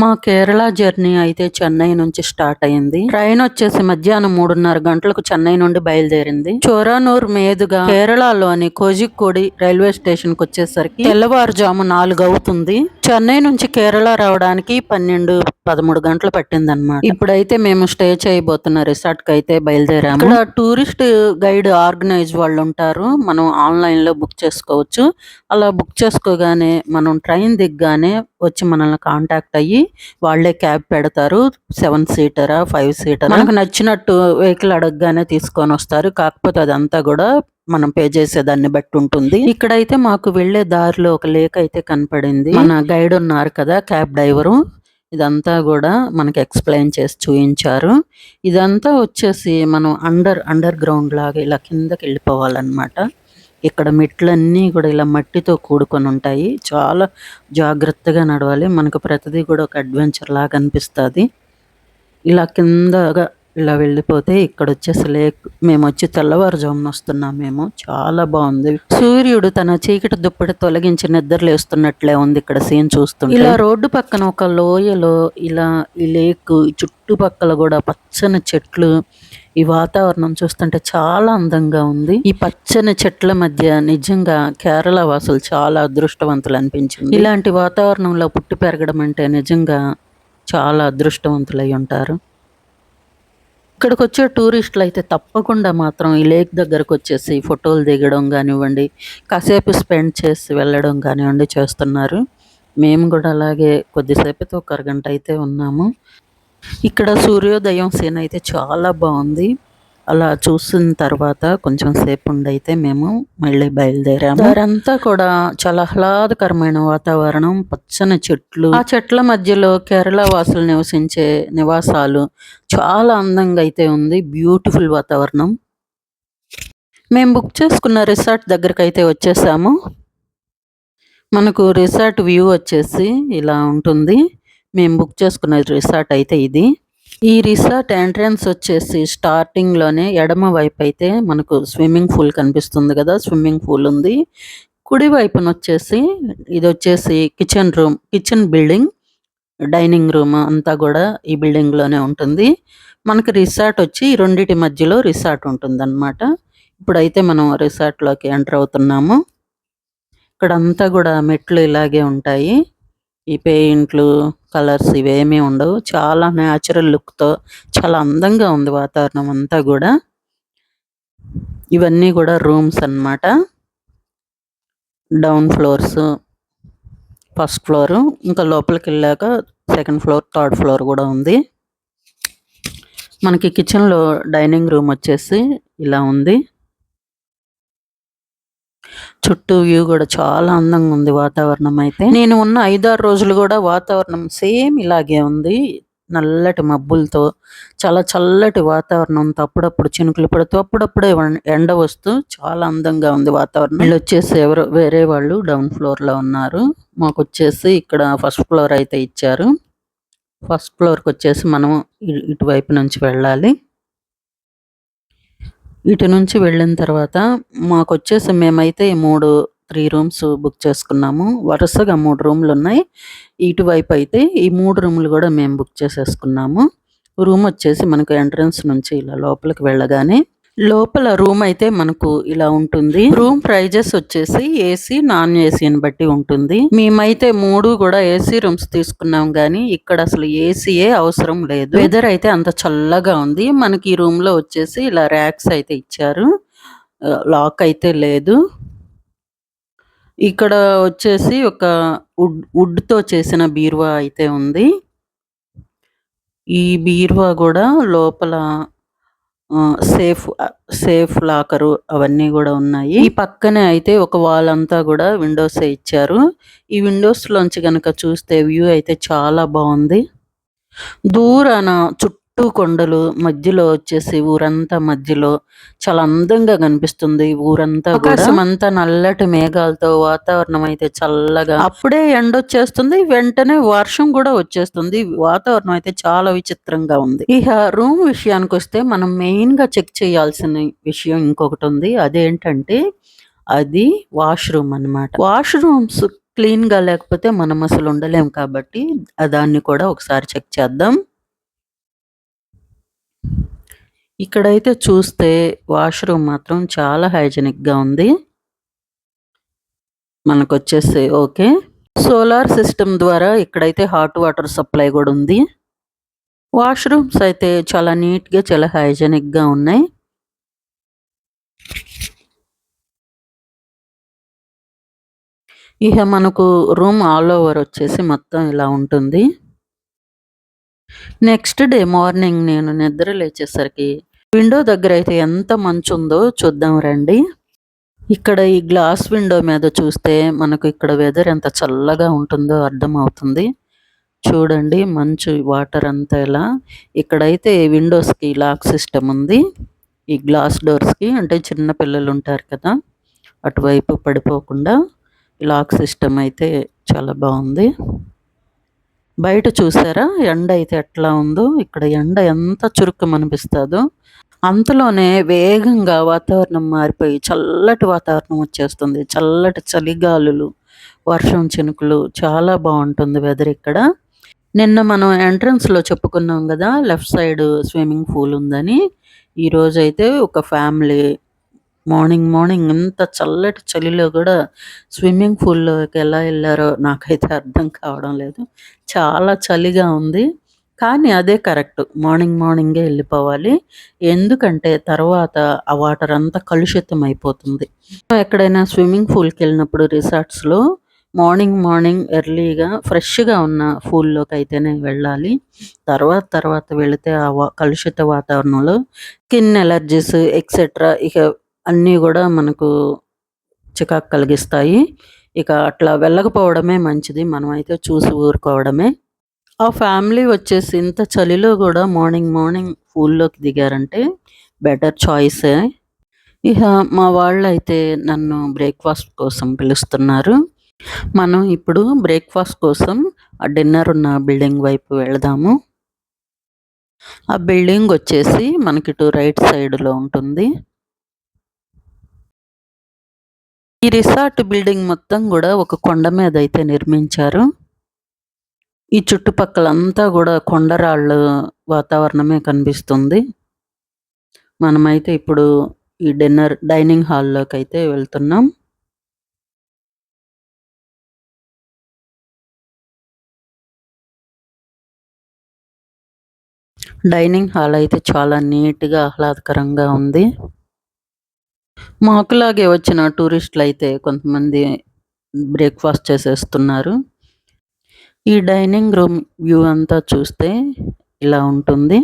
మా కేరళ జర్నీ అయితే చెన్నై నుంచి స్టార్ట్ అయింది. ట్రైన్ వచ్చేసి మధ్యాహ్నం మూడున్నర గంటలకు చెన్నై నుండి బయలుదేరింది. చోరానూర్ మీదుగా కేరళలోని కోజిక్కోడి రైల్వే స్టేషన్కి వచ్చేసరికి తెల్లవారుజాము నాలుగు అవుతుంది. చెన్నై నుంచి కేరళ రావడానికి పన్నెండు పదమూడు గంటలు పట్టిందన్నమాట. ఇప్పుడైతే మేము స్టే చేయబోతున్న రిసార్ట్కి అయితే బయలుదేరాము. ఇక్కడ టూరిస్ట్ గైడ్ ఆర్గనైజ్ వాళ్ళు ఉంటారు. మనం ఆన్లైన్లో బుక్ చేసుకోవచ్చు. అలా బుక్ చేసుకోగానే మనం ట్రైన్ దిగ్గానే వచ్చి మనల్ని కాంటాక్ట్ అయ్యి వాళ్ళే క్యాబ్ పెడతారు. సెవెన్ సీటరా ఫైవ్ సీటర్. మనకు నచ్చినట్టు వెహికల్ అడగగానే తీసుకొని వస్తారు. కాకపోతే అదంతా కూడా మనం పే చేసేదాన్ని బట్టి ఉంటుంది ఇక్కడైతే మాకు వెళ్ళే దారిలో ఒక లేక్ అయితే కనపడింది. మన గైడ్ ఉన్నారు కదా క్యాబ్ డ్రైవరు ఇదంతా కూడా మనకి ఎక్స్ప్లెయిన్ చేసి చూపించారు ఇదంతా వచ్చేసి మనం అండర్ అండర్ గ్రౌండ్ లాగా ఇలా కిందకి వెళ్ళిపోవాలన్నమాట. ఇక్కడ మెట్లన్నీ కూడా ఇలా మట్టితో కూడుకొని ఉంటాయి. చాలా జాగ్రత్తగా నడవాలి. మనకు ప్రతిదీ కూడా ఒక అడ్వెంచర్ లాగా అనిపిస్తుంది. ఇలా కిందగా ఇలా వెళ్ళిపోతే ఇక్కడ వచ్చేసి లేక్ మేము వచ్చి తెల్లవారుజామున వస్తున్నాం మేము. చాలా బాగుంది. సూర్యుడు తన చీకటి దుప్పటి తొలగించి నిద్రలేస్తున్నట్లే ఉంది ఇక్కడ సీన్ చూస్తుంటే. ఇలా రోడ్డు పక్కన ఒక లోయలో ఇలా ఈ లేక్ చుట్టుపక్కల కూడా పచ్చని చెట్లు ఈ వాతావరణం చూస్తుంటే చాలా అందంగా ఉంది. ఈ పచ్చని చెట్ల మధ్య నిజంగా కేరళ వాసులు చాలా అదృష్టవంతులు అనిపించింది. ఇలాంటి వాతావరణంలో పుట్టి పెరగడం అంటే నిజంగా చాలా అదృష్టవంతులై ఉంటారు. ఇక్కడికి వచ్చే టూరిస్టులు అయితే తప్పకుండా మాత్రం ఈ లేక్ దగ్గరకు వచ్చేసి ఫోటోలు దిగడం కానివ్వండి కాసేపు స్పెండ్ చేసి వెళ్ళడం కానివ్వండి చేస్తున్నారు. మేము కూడా అలాగే కొద్దిసేపుతో ఒక అరగంట అయితే ఉన్నాము. ఇక్కడ సూర్యోదయం సీన్ అయితే చాలా బాగుంది. అలా చూసిన తర్వాత కొంచెం సేపు ఉండైతే మేము మళ్ళీ బయలుదేరాము. దారంతా కూడా చాలా ఆహ్లాదకరమైన వాతావరణం. పచ్చని చెట్లు ఆ చెట్ల మధ్యలో కేరళ వాసులు నివసించే నివాసాలు చాలా అందంగా అయితే ఉంది. బ్యూటిఫుల్ వాతావరణం. మేము బుక్ చేసుకున్న రిసార్ట్ దగ్గరకు అయితే వచ్చేసాము. మనకు రిసార్ట్ వ్యూ వచ్చేసి ఇలా ఉంటుంది. మేము బుక్ చేసుకున్న రిసార్ట్ అయితే ఇది. ఈ రిసార్ట్ ఎంట్రన్స్ వచ్చేసి స్టార్టింగ్లోనే ఎడమ వైపు అయితే మనకు స్విమ్మింగ్ పూల్ కనిపిస్తుంది కదా స్విమ్మింగ్ పూల్ ఉంది. కుడి వైపున వచ్చేసి ఇది వచ్చేసి kitchen room kitchen building dining room అంతా కూడా ఈ బిల్డింగ్లోనే ఉంటుంది. మనకి రిసార్ట్ వచ్చి రెండిటి మధ్యలో రిసార్ట్ ఉంటుందన్నమాట. ఇప్పుడైతే మనం రిసార్ట్లోకి ఎంటర్ అవుతున్నాము. ఇక్కడ అంతా కూడా మెట్లు ఇలాగే ఉంటాయి. ఈ పెయింట్లు కలర్స్ ఇవేమీ ఉండవు. చాలా న్యాచురల్ లుక్తో చాలా అందంగా ఉంది వాతావరణం అంతా కూడా. ఇవన్నీ కూడా రూమ్స్ అన్నమాట. Down floors first floor. ఇంకా లోపలికి వెళ్ళాక సెకండ్ ఫ్లోర్ థర్డ్ ఫ్లోర్ కూడా ఉంది. మనకి కిచెన్లో డైనింగ్ రూమ్ వచ్చేసి ఇలా ఉంది. చుట్టూ వ్యూ కూడా చాలా అందంగా ఉంది వాతావరణం అయితే. నేను ఉన్న ఐదారు రోజులు కూడా వాతావరణం సేమ్ ఇలాగే ఉంది. నల్లటి మబ్బులతో చాలా చల్లటి వాతావరణంతో అప్పుడప్పుడు చినుకులు పడుతూ అప్పుడప్పుడే ఎండ వస్తూ చాలా అందంగా ఉంది వాతావరణం. వీళ్ళు వచ్చేసి ఎవరు వేరే వాళ్ళు డౌన్ ఫ్లోర్లో ఉన్నారు. మాకు వచ్చేసి ఇక్కడ ఫస్ట్ ఫ్లోర్ అయితే ఇచ్చారు. ఫస్ట్ ఫ్లోర్కి వచ్చేసి మనం ఇ- ఇటువైపు నుంచి వెళ్ళాలి. ఇటు నుంచి వెళ్ళిన తర్వాత మాకు వచ్చేసి మేమైతే మూడు త్రీ రూమ్స్ బుక్ చేసుకున్నాము. వరుసగా మూడు రూమ్లు ఉన్నాయి ఇటువైపు అయితే ఈ మూడు రూములు కూడా మేము బుక్ చేసేసుకున్నాము. రూమ్ వచ్చేసి మనకు ఎంట్రన్స్ నుంచి ఇలా లోపలికి వెళ్ళగానే లోపల రూమ్ అయితే మనకు ఇలా ఉంటుంది. రూమ్ ప్రైజెస్ వచ్చేసి ఏసీ నాన్ ఏసీని బట్టి ఉంటుంది. మేమైతే మూడు కూడా ఏసీ రూమ్స్ తీసుకున్నాం గానీ ఇక్కడ అసలు ఏసీయే అవసరం లేదు. వెదర్ అయితే అంత చల్లగా ఉంది. మనకి ఈ రూమ్లో వచ్చేసి ఇలా ర్యాక్స్ అయితే ఇచ్చారు. లాక్ అయితే లేదు. ఇక్కడ వచ్చేసి ఒక వుడ్ వుడ్తో చేసిన బీరువా అయితే ఉంది. ఈ బీరువా కూడా లోపల సేఫ్ సేఫ్ లాకరు అవన్నీ కూడా ఉన్నాయి. ఈ పక్కనే అయితే ఒక వాల్ అంతా కూడా విండోస్ ఇచ్చారు. ఈ విండోస్ లోంచి గనక చూస్తే వ్యూ అయితే చాలా బాగుంది. దూరాన చుట్టూ కొండలు మధ్యలో వచ్చేసి ఊరంతా మధ్యలో చాలా అందంగా కనిపిస్తుంది. ఊరంతా ఆకాశం అంతా నల్లటి మేఘాలతో వాతావరణం అయితే చల్లగా అప్పుడే ఎండ వచ్చేస్తుంది వెంటనే వర్షం కూడా వచ్చేస్తుంది. వాతావరణం అయితే చాలా విచిత్రంగా ఉంది. ఇక రూమ్ విషయానికి వస్తే మనం మెయిన్గా చెక్ చేయాల్సిన విషయం ఇంకొకటి ఉంది. అదేంటంటే అది వాష్రూమ్ అన్నమాట. వాష్రూమ్స్ క్లీన్‌గా లేకపోతే మనం అసలు ఉండలేం కాబట్టి దాన్ని కూడా ఒకసారి చెక్ చేద్దాం. ఇక్కడైతే చూస్తే వాష్‌రూమ్ మాత్రం చాలా హైజినిక్‌గా ఉంది. మనకొచ్చేసి ఓకే. సోలార్ సిస్టమ్ ద్వారా ఇక్కడైతే హాట్ వాటర్ సప్లై కూడా ఉంది. వాష్‌రూమ్స్ అయితే చాలా నీట్‌గా, చాలా హైజినిక్‌గా ఉన్నాయి. ఇహ మనకు రూమ్ ఆల్ ఓవర్ వచ్చేసి మొత్తం ఇలా ఉంటుంది. నెక్స్ట్ డే మార్నింగ్ నేను నిద్ర లేచేసరికి విండో దగ్గర అయితే ఎంత మంచుందో చూద్దాం రండి. ఇక్కడ ఈ గ్లాస్ విండో మీద చూస్తే మనకు ఇక్కడ వెదర్ ఎంత చల్లగా ఉంటుందో అర్థమవుతుంది. చూడండి మంచు వాటర్ అంతా ఇలా. ఇక్కడైతే విండోస్‌కి లాక్ సిస్టమ్ ఉంది. ఈ గ్లాస్ డోర్స్‌కి అంటే చిన్న పిల్లలు ఉంటారు కదా! అటువైపు పడిపోకుండా లాక్ సిస్టమ్ అయితే చాలా బాగుంది బయట చూసారా ఎండ అయితే ఎట్లా ఉందో! ఇక్కడ ఎండ ఎంత చురుక్కుమనిపిస్తాదో అంతలోనే వేగంగా వాతావరణం మారిపోయి చల్లటి వాతావరణం వచ్చేస్తుంది. చల్లటి చలిగాలులు, వర్షం చినుకులు చాలా బాగుంటుంది వెదర్ ఇక్కడ. నిన్న మనం ఎంట్రన్స్‌లో చెప్పుకున్నాం కదా లెఫ్ట్ సైడ్ స్విమ్మింగ్ పూల్ ఉందని. ఈరోజైతే ఒక ఫ్యామిలీ మార్నింగ్ మార్నింగ్ ఇంత చల్లటి చలిలో కూడా స్విమ్మింగ్ పూల్‌లోకి ఎలా వెళ్ళారో నాకైతే అర్థం కావడం లేదు. చాలా చలిగా ఉంది. కానీ అదే కరెక్ట్. మార్నింగ్ మార్నింగే వెళ్ళిపోవాలి ఎందుకంటే తర్వాత ఆ వాటర్ అంతా కలుషితం అయిపోతుంది. ఎక్కడైనా స్విమ్మింగ్ పూల్‌కెళ్ళినప్పుడు రిసార్ట్స్‌లో మార్నింగ్ మార్నింగ్ ఎర్లీగా ఫ్రెష్‌గా ఉన్న పూల్‌లోకైతేనే వెళ్ళాలి. తర్వాత తర్వాత వెళితే ఆ వ కలుషిత వాతావరణంలో స్కిన్ ఎలర్జీస్ ఎక్సెట్రా ఇక అన్నీ కూడా మనకు చికాకు కలిగిస్తాయి. ఇక అట్లా వెళ్ళకపోవడమే మంచిది. మనమైతే చూసి ఊరుకోవడమే. ఆ ఫ్యామిలీ వచ్చేసి ఇంత చలిలో కూడా మార్నింగ్ మార్నింగ్ పూల్‌లోకి దిగారంటే బెటర్ చాయిసే. ఇహ మా వాళ్ళు అయితే నన్ను బ్రేక్‌ఫాస్ట్ కోసం పిలుస్తున్నారు. మనం ఇప్పుడు బ్రేక్‌ఫాస్ట్ కోసం ఆ డిన్నర్ ఉన్న బిల్డింగ్ వైపు వెళదాము. ఆ బిల్డింగ్ వచ్చేసి మనకి మనకిటు రైట్ సైడ్‌లో ఉంటుంది. ఈ రిసార్ట్ బిల్డింగ్ మొత్తం కూడా ఒక కొండ మీద అయితే నిర్మించారు. ఈ చుట్టుపక్కలంతా కూడా కొండరాళ్ళు వాతావరణమే కనిపిస్తుంది. మనమైతే ఇప్పుడు ఈ డిన్నర్ డైనింగ్ హాల్‌లోకైతే వెళ్తున్నాం. డైనింగ్ హాల్ అయితే చాలా నీట్‌గా, ఆహ్లాదకరంగా ఉంది. మాకులాగే వచ్చిన టూరిస్టులైతే కొంతమంది బ్రేక్‌ఫాస్ట్ చేసేస్తున్నారు. ఈ డైనింగ్ రూమ్ వ్యూ అంతా చూస్తే ఇలా ఉంటుంది.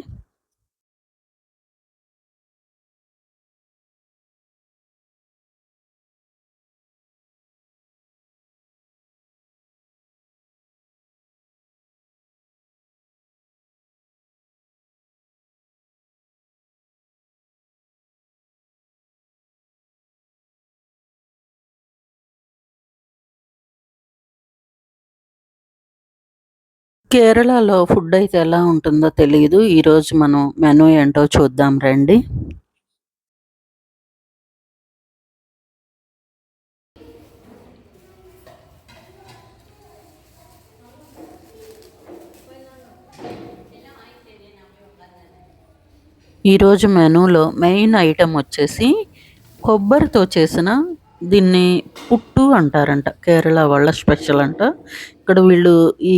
కేరళలో ఫుడ్ అయితే ఎలా ఉంటుందో తెలియదు ఈరోజు మనం మెనూ ఏంటో చూద్దాం రండి. ఈరోజు మెనూలో మెయిన్ ఐటెం వచ్చేసి కొబ్బరితో చేసిన దీన్ని పుట్టు అంటారంట. కేరళ వాళ్ళ స్పెషల్ అంట. ఇక్కడ వీళ్ళు ఈ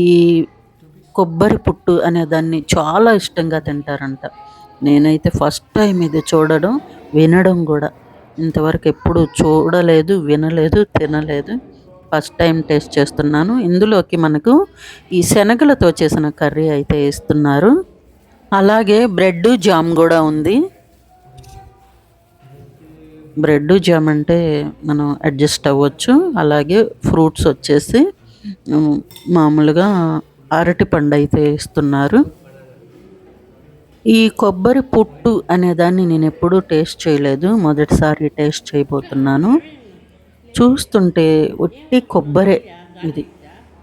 కొబ్బరి పుట్టు అనే దాన్ని చాలా ఇష్టంగా తింటారంట. నేనైతే ఫస్ట్ టైం ఇది చూడడం, వినడం కూడా ఇంతవరకు ఎప్పుడు చూడలేదు, వినలేదు, తినలేదు. ఫస్ట్ టైం టేస్ట్ చేస్తున్నాను. ఇందులోకి మనకు ఈ శనగలతో చేసిన కర్రీ అయితే ఇస్తున్నారు. అలాగే బ్రెడ్డు, జామ్ కూడా ఉంది. బ్రెడ్డు, జామ్ అంటే మనం అడ్జస్ట్ అవ్వచ్చు. అలాగే ఫ్రూట్స్ వచ్చేసి మామూలుగా అరటిపండు అయితే ఇస్తున్నారు. ఈ కొబ్బరి పుట్టు అనే దాన్ని నేనెప్పుడూ టేస్ట్ చేయలేదు. మొదటిసారి టేస్ట్ చేయబోతున్నాను. చూస్తుంటే ఒట్టి కొబ్బరే ఇది.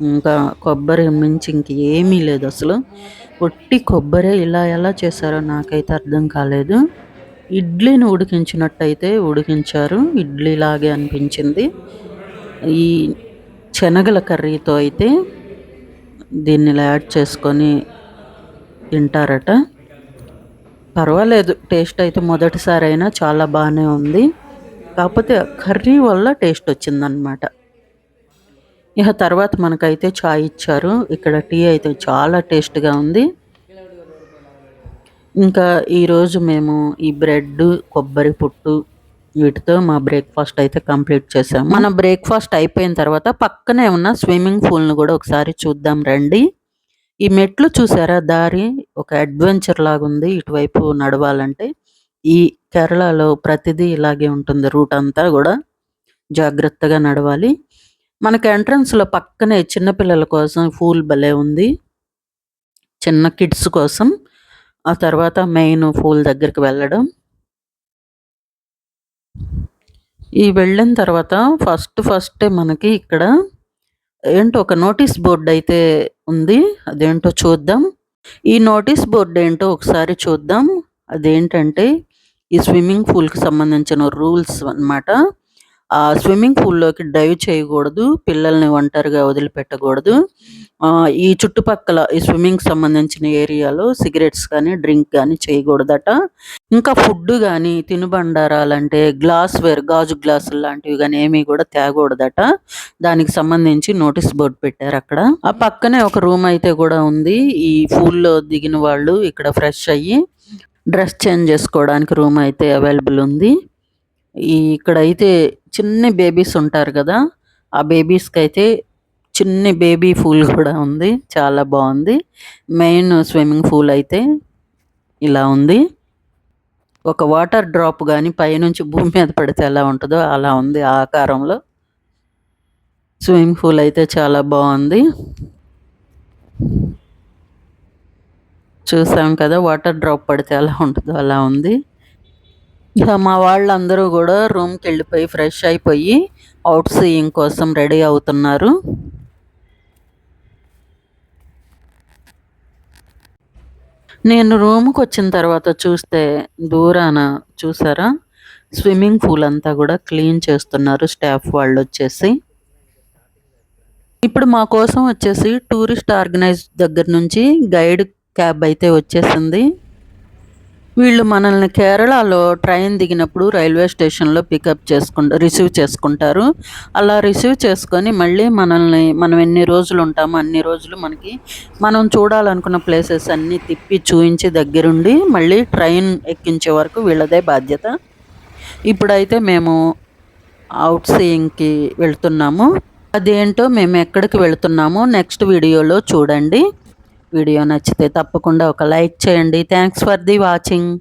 ఇంకా కొబ్బరి మించి ఇంకా ఏమీ లేదు అసలు ఒట్టి కొబ్బరే ఇలా ఎలా చేశారో నాకైతే అర్థం కాలేదు. ఇడ్లీని ఉడికించినట్టయితే ఉడికించారు. ఇడ్లీలాగే అనిపించింది. ఈ శనగల కర్రీతో అయితే దీన్ని ఇలా యాడ్ చేసుకొని తింటారట. పర్వాలేదు టేస్ట్ అయితే మొదటిసారి అయినా చాలా బాగానే ఉంది. కాకపోతే కర్రీ వల్ల టేస్ట్ వచ్చిందనమాట ఇక తర్వాత మనకైతే చాయ్ ఇచ్చారు. ఇక్కడ టీ అయితే చాలా టేస్ట్గా ఉంది. ఇంకా ఈరోజు మేము ఈ బ్రెడ్ కొబ్బరి పుట్టు వీటితో మా బ్రేక్ఫాస్ట్ అయితే కంప్లీట్ చేసాము మన బ్రేక్ఫాస్ట్ అయిపోయిన తర్వాత పక్కనే ఉన్న స్విమ్మింగ్ పూల్ను కూడా ఒకసారి చూద్దాం రండి. ఈ మెట్లు చూసారా? దారి ఒక అడ్వెంచర్ లాగా ఉంది ఇటువైపు నడవాలంటే ఈ కేరళలో ప్రతిదీ ఇలాగే ఉంటుంది. రూట్ అంతా కూడా జాగ్రత్తగా నడవాలి. మనకి ఎంట్రన్స్లో పక్కనే చిన్నపిల్లల కోసం ఫూల్ భలే ఉంది. చిన్న కిడ్స్ కోసం. ఆ తర్వాత మెయిన్ ఫూల్ దగ్గరికి వెళ్ళడం. ఈ వెళ్ళిన తర్వాత ఫస్ట్ ఫస్ట్ మనకి ఇక్కడ ఏంటో ఒక నోటీస్ బోర్డు అయితే ఉంది. అదేంటో చూద్దాం. ఈ నోటీస్ బోర్డు ఏంటో ఒకసారి చూద్దాం. అదేంటంటే ఈ స్విమ్మింగ్ పూల్కి సంబంధించిన రూల్స్ అన్నమాట. ఆ స్విమ్మింగ్ పూల్లోకి డైవ్ చేయకూడదు పిల్లల్ని ఒంటరిగా వదిలిపెట్టకూడదు. ఆ, ఈ చుట్టుపక్కల ఈ స్విమ్మింగ్ సంబంధించిన ఏరియాలో సిగరెట్స్ కానీ డ్రింక్ కానీ చేయకూడదట. ఇంకా ఫుడ్ కానీ తినుబండారాలంటే గ్లాస్ వేర్ గాజు గ్లాసులు లాంటివి కానీ ఏమీ కూడా తేగూడదట దానికి సంబంధించి నోటీస్ బోర్డు పెట్టారు అక్కడ. ఆ పక్కనే ఒక రూమ్ అయితే కూడా ఉంది. ఈ పూల్లో దిగిన వాళ్ళు ఇక్కడ ఫ్రెష్ అయ్యి డ్రెస్ చేంజ్ చేసుకోవడానికి రూమ్ అయితే అవైలబుల్ ఉంది. ఇక్కడైతే చిన్న బేబీస్ ఉంటారు కదా ఆ బేబీస్కి అయితే చిన్న బేబీ పూల్ కూడా ఉంది చాలా బాగుంది. మెయిన్ స్విమ్మింగ్ పూల్ అయితే ఇలా ఉంది. ఒక వాటర్ డ్రాప్ కానీ పైనుంచి భూమి మీద పడితే ఎలా ఉంటుందో అలా ఉంది ఆ ఆకారంలో. స్విమ్మింగ్ పూల్ అయితే చాలా బాగుంది. చూసాం కదా వాటర్ డ్రాప్ పడితే ఎలా ఉంటుందో అలా ఉంది. ఇక మా వాళ్ళందరూ కూడా రూమ్కి వెళ్ళిపోయి ఫ్రెష్ అయిపోయి అవుట్ సీయింగ్ కోసం రెడీ అవుతున్నారు. నేను రూమ్కి వచ్చిన తర్వాత చూస్తే దూరాన చూసారా? స్విమ్మింగ్ పూల్ అంతా కూడా క్లీన్ చేస్తున్నారు స్టాఫ్ వాళ్ళు వచ్చేసి ఇప్పుడు మా కోసం వచ్చేసి టూరిస్ట్ ఆర్గనైజ్ దగ్గర నుంచి గైడ్ క్యాబ్ అయితే వచ్చేసింది. వీళ్ళు మనల్ని కేరళలో ట్రైన్ దిగినప్పుడు రైల్వే స్టేషన్లో పికప్ చేసుకుంటా రిసీవ్ చేసుకుంటారు. అలా రిసీవ్ చేసుకొని మళ్ళీ మనల్ని మనం ఎన్ని రోజులు ఉంటామో అన్ని రోజులు మనకి మనం చూడాలనుకున్న ప్లేసెస్ అన్నీ తిప్పి చూయించి దగ్గరుండి మళ్ళీ ట్రైన్ ఎక్కించే వరకు వీళ్ళదే బాధ్యత. ఇప్పుడైతే మేము అవుట్ సీయింగ్కి వెళ్తున్నాము. అదేంటో మేము ఎక్కడికి వెళ్తున్నామో నెక్స్ట్ వీడియోలో చూడండి. వీడియో నచ్చితే తప్పకుండా ఒక లైక్ చేయండి. Thanks for the watching